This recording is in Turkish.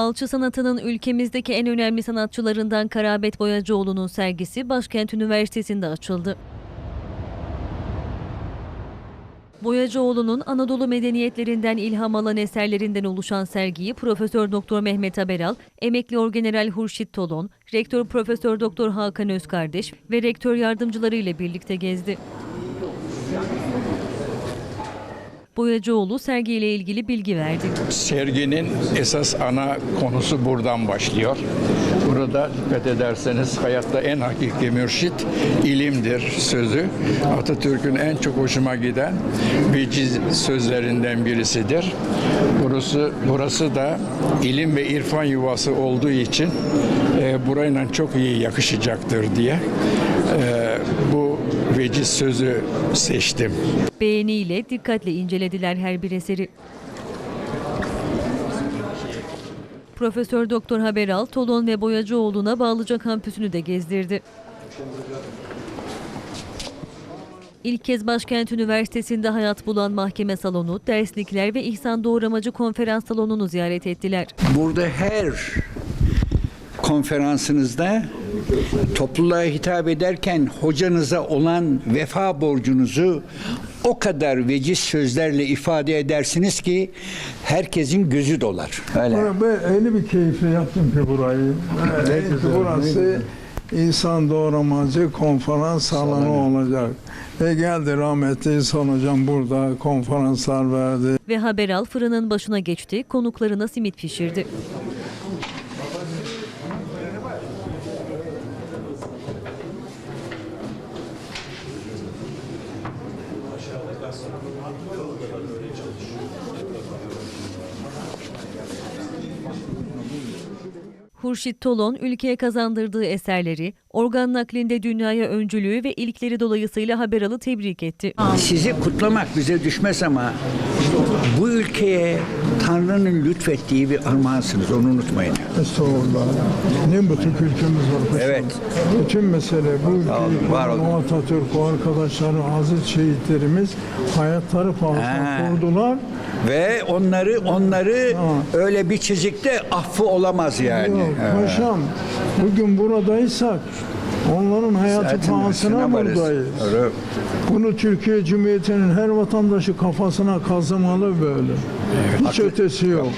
Alçı sanatının ülkemizdeki en önemli sanatçılarından Karabet Boyacıoğlu'nun sergisi Başkent Üniversitesi'nde açıldı. Boyacıoğlu'nun Anadolu medeniyetlerinden ilham alan eserlerinden oluşan sergiyi Profesör Doktor Mehmet Haberal, emekli Orgeneral Hurşit Tolon, Rektör Profesör Doktor Hakan Özkardeş ve rektör yardımcıları ile birlikte gezdi. Boyacıoğlu sergiyle ilgili bilgi verdi. Serginin esas ana konusu buradan başlıyor. Burada dikkat ederseniz hayatta en hakiki mürşit ilimdir sözü. Atatürk'ün en çok hoşuma giden veciz sözlerinden birisidir. Burası, burası da ilim ve irfan yuvası olduğu için e, burayla çok iyi yakışacaktır diye e, bu veciz sözü seçtim. Beğeniyle dikkatle incelediler her bir eseri. Profesör Doktor Haberal, Tolon ve Boyacıoğlu'na Bağlıca kampüsünü de gezdirdi. İlk kez Başkent Üniversitesi'nde hayat bulan mahkeme salonu, derslikler ve İhsan Doğramacı konferans salonunu ziyaret ettiler. Burada her konferansınızda topluluğa hitap ederken hocanıza olan vefa borcunuzu o kadar veciz sözlerle ifade edersiniz ki herkesin gözü dolar. Öyle. Ben öyle bir keyifle yaptım ki burayı. Evet, burası insan doğramacı konferans salonu olacak. Ve geldi rahmetli İhsan Hocam burada konferanslar verdi. Ve Haberal fırının başına geçti, konuklarına simit pişirdi. Hurşit Tolon ülkeye kazandırdığı eserleri, organ naklinde dünyaya öncülüğü ve ilkleri dolayısıyla Haberal'ı tebrik etti. Sizi kutlamak bize düşmez ama bu ülkeye Tanrı'nın lütfettiği bir armağansınız. Onu unutmayın. Estağfurullah. Ne mutlu ülkemiz var. paşam. Evet. Bütün mesele bu ülkeyi var kuran Atatürk, o arkadaşları, aziz şehitlerimiz hayatları pahasına Ha. kurdular. Ve onları onları öyle bir çizikte affı olamaz yani. Yok, Ha. paşam bugün buradaysak onların hayatı Zaten pahasına buradayız. Bunu Türkiye Cumhuriyeti'nin her vatandaşı kafasına kazımalı böyle. Hiç ötesi yok.